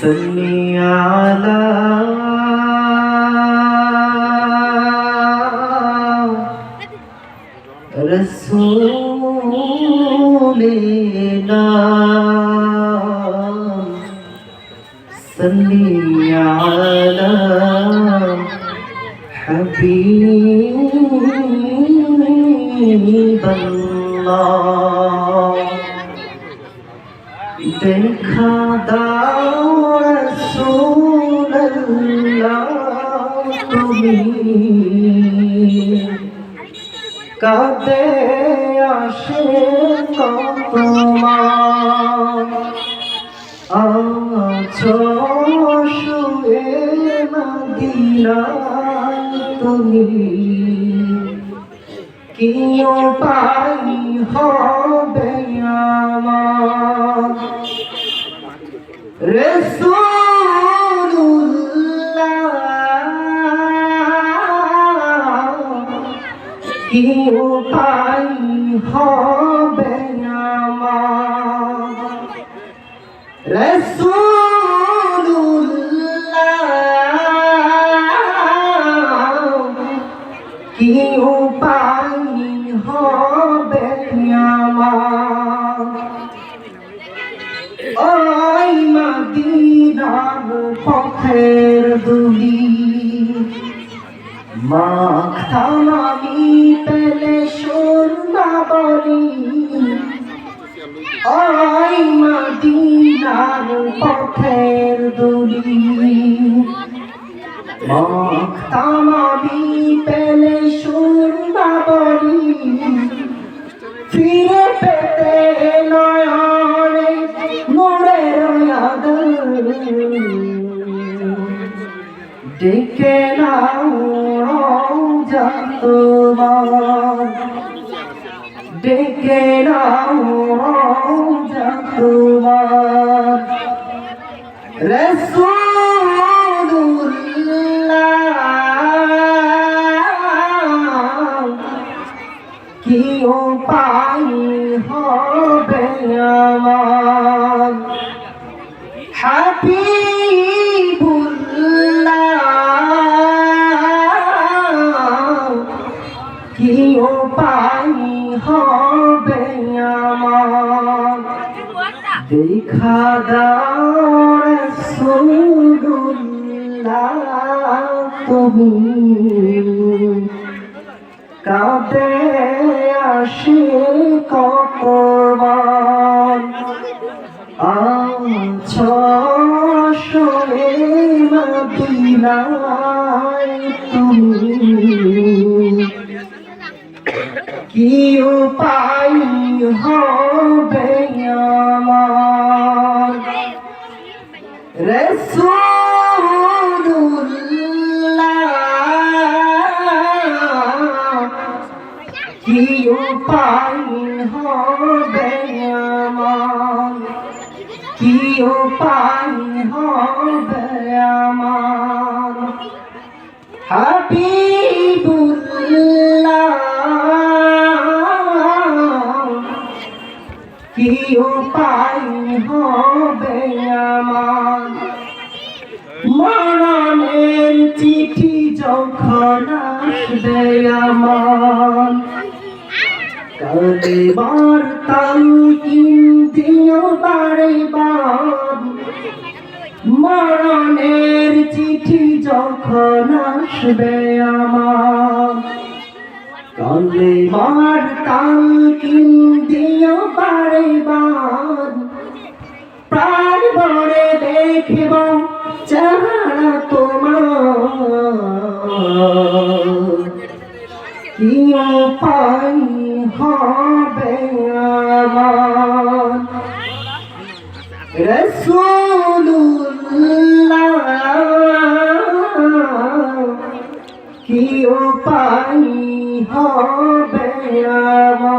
صل على رسولنا صل على حبيب الله দেখা দাও তুমি কাঁদে আসে তোমার আছো শুয়ে মদিনায় তুমি কি উপায় হবে আমার কি উপায় হবে কি উপায় হবে আমার? মদিনার পথের দুলি মাখতাম আমি পেলে সুরমা বলি। ওই মদিনার পথের দুলি মাখতাম আমি পেলে ডেকে নাও যতবার ডেকে নাও যতবার রসুল্লাহ কি উপায় হবে আমার। হাবিবুল্লাহ দেখা দাও রাসূলুল্লাহ তুমি কাঁদে আসে কতবার আছো শোয়ে মদিনায় তুমি কি উপায় হবে আমার? রসুল্লাহ কি উপায় হবে আমার? কি উপায় হবে আমার? হাবিবুল্লাহ উপায় হবে আমার। মরণের চিঠি যখন আসবে আমার। কালেবার তালকিন দিও বারে বার মরণের চিঠি যখন আসবে আমার। কালেবার তালকিন কি পাই হবে আমার রসুল্লাহ কি উপায় হবে আমার?